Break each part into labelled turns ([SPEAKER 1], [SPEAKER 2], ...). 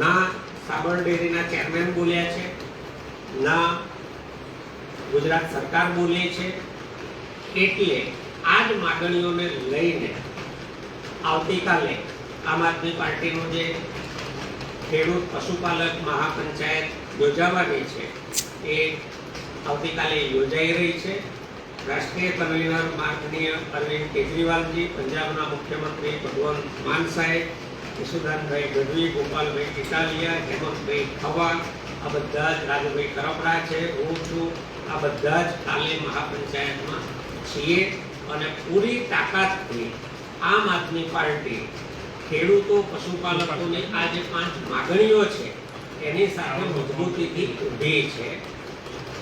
[SPEAKER 1] ના સાબર ડેરીના ચેરમેન બોલ્યા છે, ના ગુજરાત સરકાર બોલે છે, એટલે આ જ માગણીઓને લઈને આવતીકાલે આમ આદમી પાર્ટીનું જે ખેડૂત પશુપાલક મહાપંચાયત યોજાવાની છે, એ આવતીકાલે યોજાઈ રહી છે. રાષ્ટ્રીય કન્વીનર માનનીય અરવિંદ કેજરીવાલજી, પંજાબના મુખ્યમંત્રી ભગવંત માન સાહેબ યશુદાનભાઈ ગઢવી ગોપાલભાઈ ઇટાલિયા હેમંતભાઈ ખવા આ બધા જ રાજભાઈ કરપડા છે. હું છું આ બધા જ કાલે મહાપંચાયતમાં છીએ અને પૂરી તાકાતથી આમ આદમી પાર્ટી ખેડૂતો પશુપાલકોની આ જે પાંચ માગણીઓ છે એની સાથે મજબૂતીથી ઊભી છે.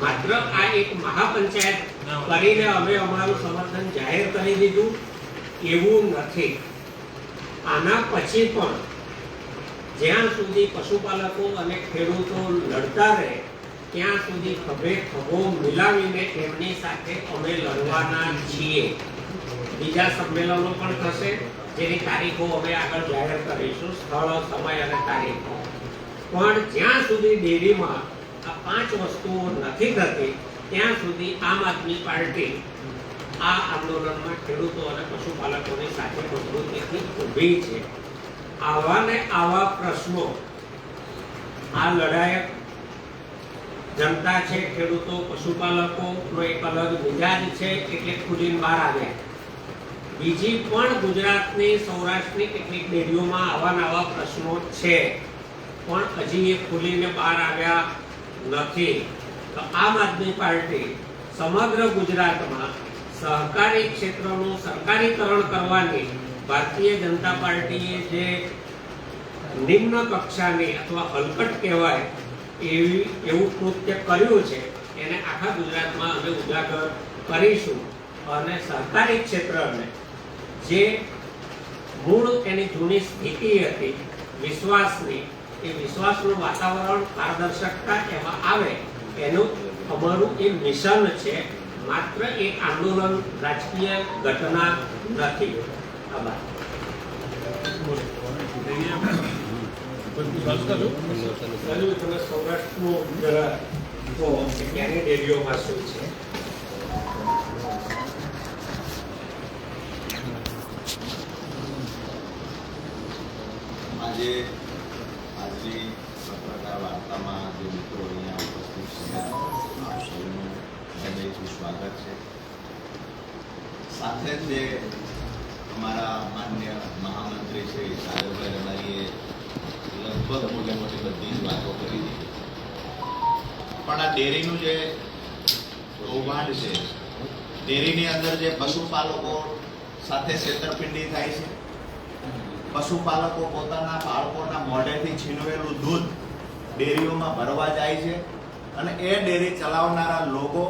[SPEAKER 1] માત્ર આ એક મહાપંચાયત કરીને અમે અમારું સમર્થન જાહેર કરી દીધું. એવું નથી. આના પછી પણ જ્યાં સુધી પશુપાલકો અને ખેડૂતો લડતા રહે, ત્યાં સુધી ખભે ખભો મિલાવીને એમની સાથે અમે લડવાના છીએ. બીજા સંમેલનો પણ થશે, જેની તારીખો અમે આગળ જાહેર કરીશું, સ્થળ, સમય અને તારીખો. પણ જ્યાં સુધી ડેરીમાં આ પાંચ વસ્તુઓ નથી થતી, ત્યાં સુધી આમ આદમી પાર્ટી આ આંદોલનમાં ખેડૂતો અને પશુપાલકોની સાથે મજબૂતીથી ઊભી છે. આવા ને આવા પ્રશ્નો આ લડાયક જનતા છે, ખેડૂતો પશુપાલકોનો એક અલગ મિજાજ છે એટલે ખુલીને બહાર આવ્યા. બીજી પણ ગુજરાતની, સૌરાષ્ટ્રની કેટલીક ડેરીઓમાં આવા નવા પ્રશ્નો છે. પણ હજી એ ખુલીને બહાર આવ્યા નથી. તો આમ આદમી પાર્ટી સમગ્ર ગુજરાતમાં સહકારી ક્ષેત્રનું સરકારીકરણ કરવાની ભારતીય જનતા પાર્ટીએ જે નિમ્ન કક્ષાની અથવા હલકટ કહેવાય એવી, એવું કૃત્ય કર્યું છે, એને આખા ગુજરાતમાં અમે ઉજાગર કરીશું. અને સહકારી ક્ષેત્રને જે મૂળ એની જૂની સ્થિતિ હતી, વિશ્વાસની, એ વિશ્વાસનું વાતાવરણ, પારદર્શકતા એમાં આવે, એનું અમારું એ મિશન છે માત્ર એક આંદોલન રાજકીય ઘટના નથી. આભાર. સૌરાષ્ટ્રનું જરા કહો કે ક્યાંની ડેરીઓમાં શું છે?
[SPEAKER 2] ડેરીનું જે કૌભાંડ છે, ડેરીની અંદર જે પશુપાલકો સાથે છેતરપિંડી થાય છે, પશુપાલકો પોતાના બાળકોના મોઢેથી છીનવેલું દૂધ ડેરીઓમાં ભરવા જાય છે અને એ ડેરી ચલાવનારા લોકો,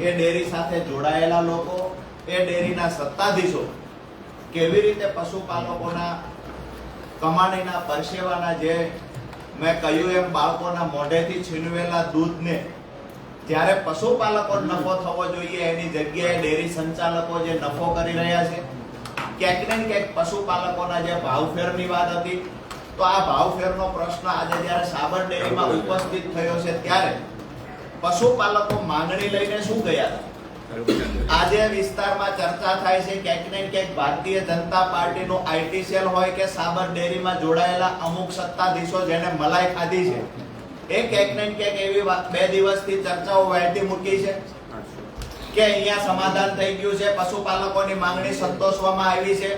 [SPEAKER 2] એ ડેરી સાથે જોડાયેલા લોકો, એ ડેરીના સત્તાધીશો કેવી રીતે પશુપાલકોના કમાણીના પરસેવાના જે મેં કહ્યું એમ બાળકોના મોઢેથી છીનવેલા દૂધને જ્યારે પશુપાલકો નફો થવો જોઈએ એની જગ્યાએ ડેરી સંચાલકો જે નફો કરી રહ્યા છે ક્યાંક ને ક્યાંક પશુપાલકોના જે ભાવફેરની વાત હતી તો આ ભાવફેરનો પ્રશ્ન આજે જ્યારે સાબર ડેરીમાં ઉપસ્થિત થયો છે ત્યારે પશુપાલકો માંગણી લઈને શું ગયા હતા? આજે વિસ્તારમાં ચર્ચા થાય છે ક્યાંક ને ક્યાંક ભારતીય જનતા પાર્ટીનું આઈટી હોય કે સાબર ડેરીમાં જોડાયેલા અમુક સત્તાધીશો જેને મલાઈ ખાધી છે. એ ક્યાંક ને ક્યાંક એવી બે દિવસથી ચર્ચાઓ વહેતી મૂકી છે કે અહીંયા સમાધાન થઈ ગયું છે, પશુપાલકોની માંગણી સંતોષવામાં આવી છે.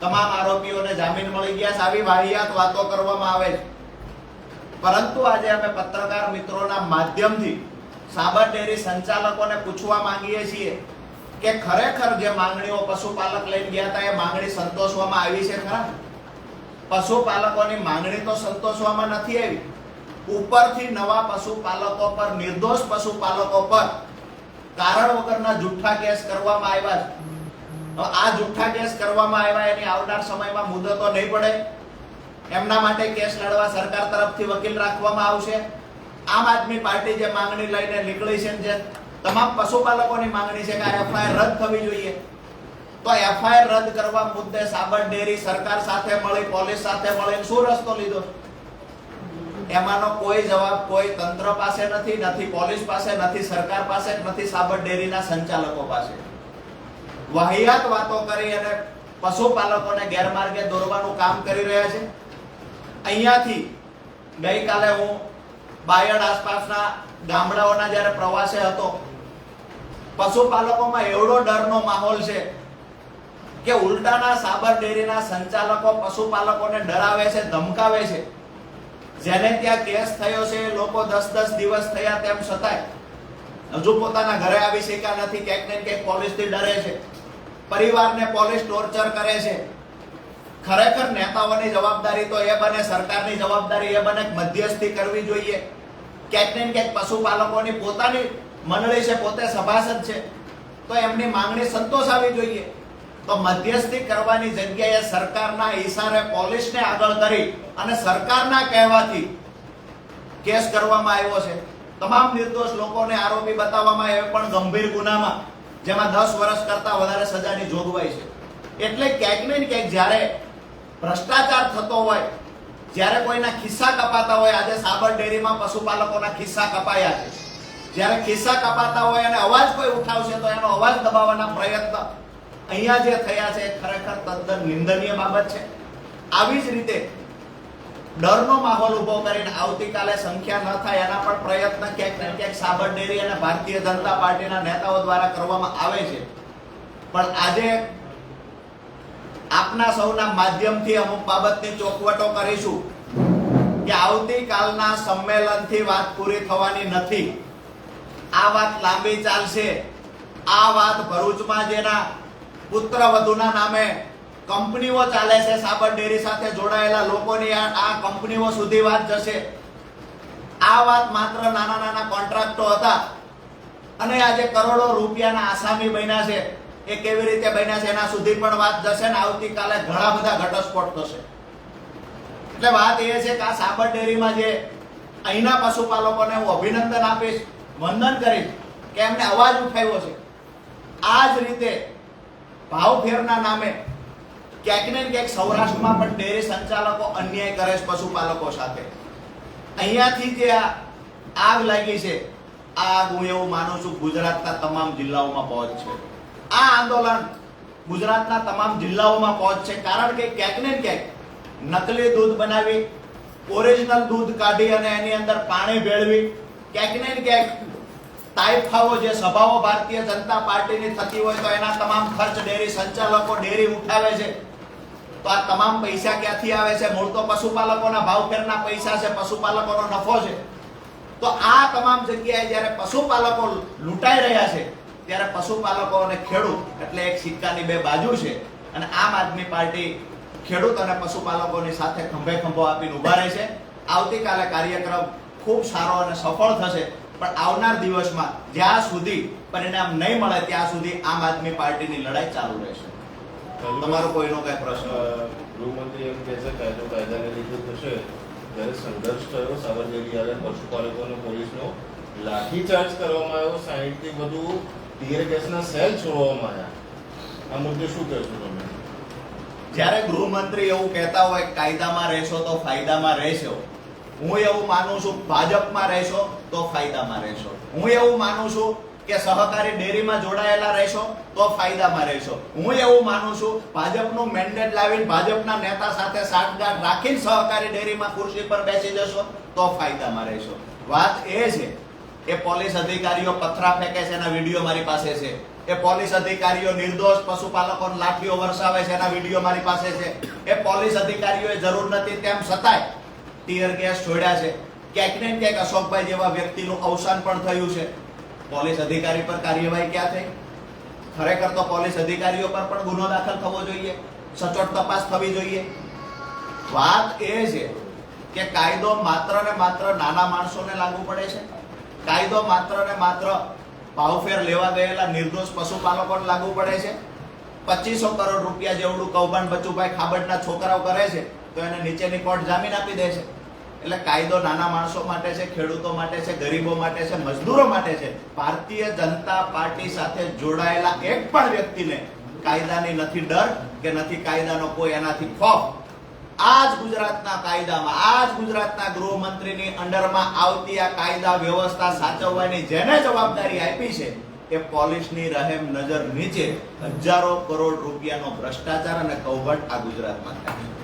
[SPEAKER 2] તમામ આરોપીઓને જામીન મળી ગયા છે. આવી વાહિયાત વાતો કરવામાં આવે છે. પરંતુ આજે અમે પત્રકાર મિત્રોના માધ્યમથી સાબર ડેરી સંચાલકોને પૂછવા માંગીએ છીએ કે ખરેખર જે માંગણીઓ પશુપાલક લઈને ગયા હતા, એ માંગણી સંતોષવામાં આવી છે ખરા? પશુપાલકોની માંગણી તો સંતોષવામાં નથી આવી. ઉપરથી નવા પશુપાલકો પર, નિર્દોષ પશુપાલકો પર કારણ વગરના જુઠ્ઠા કેસ કરવામાં આવ્યા છે. આ જુઠ્ઠા કેસ કરવામાં આવ્યા, એની આવનાર સમયમાં મુદતો નહીં પડે. એમના માટે કેસ લડવા સરકાર તરફથી વકીલ રાખવામાં આવશે. આમ આદમી પાર્ટી જે માંગણી લઈને નીકળી છે જે તમામ પશુપાલકોની માંગણી છે કે આ એફઆઈઆર રદ થવી જોઈએ. તો એફઆઈઆર રદ કરવા મુદ્દે સાબર ડેરી સરકાર સાથે મળી, પોલીસ સાથે મળી શું રસ્તો લીધો? એમાંનો કોઈ જવાબ, કોઈ તંત્ર પાસે નથી નથી પોલીસ પાસે, નથી સરકાર પાસે, નથી સાબર ડેરીના સંચાલકો પાસે. વાહિયાત વાતો કરી અને પશુપાલકોને ગેરમાર્ગે દોરવાનું કામ કરી રહ્યા છે. અહીંયાથી ગઈકાલે હું બાયડ આસપાસના ગામડાઓના જ્યારે પ્રવાસે હતો, પશુપાલકોમાં એવડો ડરનો માહોલ છે કે ઉલટાના સાબર ડેરીના સંચાલકો પશુપાલકોને ડરાવે છે, ધમકાવે છે. જેને ત્યાં કેસ થયો છે લોકો દસ દસ દિવસ થયા તેમ છતાંય હજુ પોતાના ઘરે આવી શક્યા નથી, ક્યાંક ને ક્યાંક પોલીસથી ડરે છે. પરિવારને પોલીસ ટોર્ચર કરે છે. ખરેખર નેતાઓની જવાબદારી તો એ બને, સરકારની જવાબદારી એ બને મધ્યસ્થી કરવી જોઈએ. ક્યાંક ને ક્યાંક પશુપાલકોની પોતાની મંડળી છે, પોતે સભાસદ છે. તો એમની માંગણી સંતોષાવી જોઈએ. તો મધ્યસ્થી કરવાની જગ્યાએ સરકારના ઈશારે પોલીસને આગળ કરી અને સરકારના કહેવાથી કેસ કરવામાં આવ્યો છે. તમામ નિર્દોષ લોકોને આરોપી બતાવવામાં આવ્યો, પણ ગંભીર ગુનામાં, જેમાં દસ વર્ષ કરતા વધારે સજાની જોગવાઈ છે. એટલે ક્યાંક ને ક્યાંક જ્યારે ભ્રષ્ટાચાર થતો હોય, જ્યારે કોઈના ખિસ્સા કપાતા હોય, આજે સાબર ડેરીમાં પશુપાલકોના ખિસ્સા કપાયા છે. જ્યારે ખિસ્સા કપાતા હોય અને અવાજ કોઈ ઉઠાવશે, તો એનો અવાજ દબાવવાના પ્રયત્ન અહીંયા જે થયા છે, એ ખરેખર તદ્દન નિંદનીય બાબત છે. આવી જ રીતે ડરનો માહોલ ઊભો કરીને આવતીકાલે સંખ્યા ન થાય, એના પણ પ્રયત્ન ક્યાંક ને ક્યાંક સાબર ડેરી અને ભારતીય જનતા પાર્ટીના નેતાઓ દ્વારા કરવામાં આવે છે. પણ આજે આપના સૌના માધ્યમથી અમુક બાબતની ચોખવટો કરીશું કે આવતીકાલના સંમેલનથી વાત પૂરી થવાની નથી. આ વાત લાંબી ચાલશે. આ વાત ભરૂચમાં જેના પુત્ર વધુના નામે કંપનીઓ ચાલે છે, સાબર ડેરી સાથે જોડાયેલા લોકોની આ કંપનીઓ સુધી વાત જશે. આ વાત માત્ર નાના નાના કોન્ટ્રાક્ટો હતા. અને આજે કરોડો રૂપિયાના આસામી બન્યા છે. એ કેવી રીતે બન્યા છે એના સુધી પણ વાત જશે ને આવતીકાલે ઘણા બધા ઘટસ્ફોટ થશે. એટલે વાત એ છે કે આ સાબર ડેરીમાં જે અહીંના પશુપાલકોને હું અભિનંદન આપીશ, વંદન કરીશ કે એમને અવાજ ઉઠાવ્યો છે. આ જ રીતે ભાવફેરના નામે ક્યાંક ને ક્યાંક સૌરાષ્ટ્રમાં પણ ડેરી સંચાલકો અન્યાય કરે છે પશુપાલકો સાથે. અહીંયાથી જે આ આગ લાગી છે, આગ હું એવું માનું છું ગુજરાતના તમામ જિલ્લાઓમાં પહોંચશે. આ આંદોલન ગુજરાતના તમામ જિલ્લાઓમાં પહોંચશે કારણ કે ક્યાંક ને ક્યાંક નકલી દૂધ બનાવી ઓરિજિનલ દૂધ કાઢી અને એની અંદર પાણી ભેળવી, ક્યાંક ને ક્યાંક તાઇફાઓ જે સભાઓ ભારતીય જનતા પાર્ટીની થતી હોય તો એના તમામ ખર્ચ ડેરી સંચાલકો ડેરી ઉઠાવે છે. તો આ તમામ પૈસા ક્યાંથી આવે છે? મૂળ તો પશુપાલકોના ભાવફેરના પૈસા છે, પશુપાલકોનો નફો છે. તો આ તમામ જગ્યાએ જ્યારે પશુપાલકો લૂંટાઈ રહ્યા છે ત્યારે પશુપાલકો અને ખેડૂત, એટલે એક સિક્કાની બે બાજુ છે, અને આમ આદમી પાર્ટી ખેડૂત અને પશુપાલકોની સાથે ખંભે ખંભો આપીને ઊભા રહે છે. આવતીકાલે કાર્યક્રમ ખૂબ સારો અને સફળ થશે, પણ આવનાર દિવસમાં જ્યાં સુધી પરિણામ નહીં મળે, ત્યાં સુધી આમ આદમી પાર્ટીની લડાઈ ચાલુ રહેશે. તમારો કોઈનો કઈ પ્રશ્ન?
[SPEAKER 3] ગૃહમંત્રી એમ કહે છે કાયદો કાયદાને લીધે થશે, જ્યારે સંઘર્ષ થયો અને પશુપાલકો અને પોલીસનો લાઠીચાર્જ કરવામાં આવ્યો સાહીઠથી વધુ ટીયર ગેસના સેલ છોડવામાં આવ્યા. આ મુદ્દે શું કહેશો તમે?
[SPEAKER 2] જ્યારે ગૃહમંત્રી એવું કહેતા હોય કાયદામાં રહેશો તો ફાયદામાં રહેશો. હું એવું માનું છું, ભાજપમાં રહેશો તો ફાયદામાં રહેશો. હું એવું માનું છું કે સહકારી ડેરીમાં જોડાયેલા રહેશો તો ફાયદામાં રહેશો. હું એવું માનું છું, ભાજપનું મેન્ડેટ લાવીને ભાજપના નેતા સાથે સાઠગાંઠ રાખીને સહકારી ડેરીમાં ખુરશી પર બેસી જશો તો ફાયદામાં રહેશો. વાત એ છે એ પોલીસ અધિકારીઓ પથરા ફેંકે છે, એના વીડિયો મારી પાસે છે. એ પોલીસ અધિકારીઓ નિર્દોષ પશુપાલકો લાઠીઓ વરસાવે છે, એના વીડિયો મારી પાસે છે. એ પોલીસ અધિકારીઓએ જરૂર નથી તેમ છતાંય ટીયર ગેસ છોડ્યા છે. ક્યાંક ને ક્યાંક અશોકભાઈ જેવા વ્યક્તિનું અવસાન પણ થયું છે. પોલીસ અધિકારી પર કાર્યવાહી ક્યાં થઈ? ખરેખર તો પોલીસ અધિકારીઓ પર પણ ગુનો દાખલ થવો જોઈએ. સચોટ તપાસ થવી જોઈએ. વાત એ છે કે કાયદો માત્ર ને માત્ર નાના માણસોને લાગુ પડે છે. કાયદો માત્ર ને માત્ર ભાવફેર લેવા ગયેલા નિર્દોષ પશુપાલકોને લાગુ પડે છે. પચીસો કરોડ રૂપિયા જેવડું કૌભાંડ બચુભાઈ ખાબડના છોકરાઓ કરે છે, તો એને નીચેની કોર્ટ જામીન આપી દે છે. એટલે કાયદો નાના માણસો માટે છે, ખેડૂતો માટે છે, ગરીબો માટે છે, મજદૂરો માટે છે. ભારતીય જનતા પાર્ટી સાથે જોડાયેલા એક પણ વ્યક્તિને કાયદાની નથી ડર કે નથી કાયદાનો કોઈ એનાથી ખોફ. આ જ ગુજરાતના કાયદામાં આ જ ગુજરાતના ગૃહમંત્રીની અંડરમાં આવતી આ કાયદા વ્યવસ્થા સાચવવાની જેને જવાબદારી આપી છે, એ પોલીસની રહેમ નજર નીચે હજારો કરોડ રૂપિયાનો ભ્રષ્ટાચાર અને કૌભાંડ આ ગુજરાતમાં થાય છે.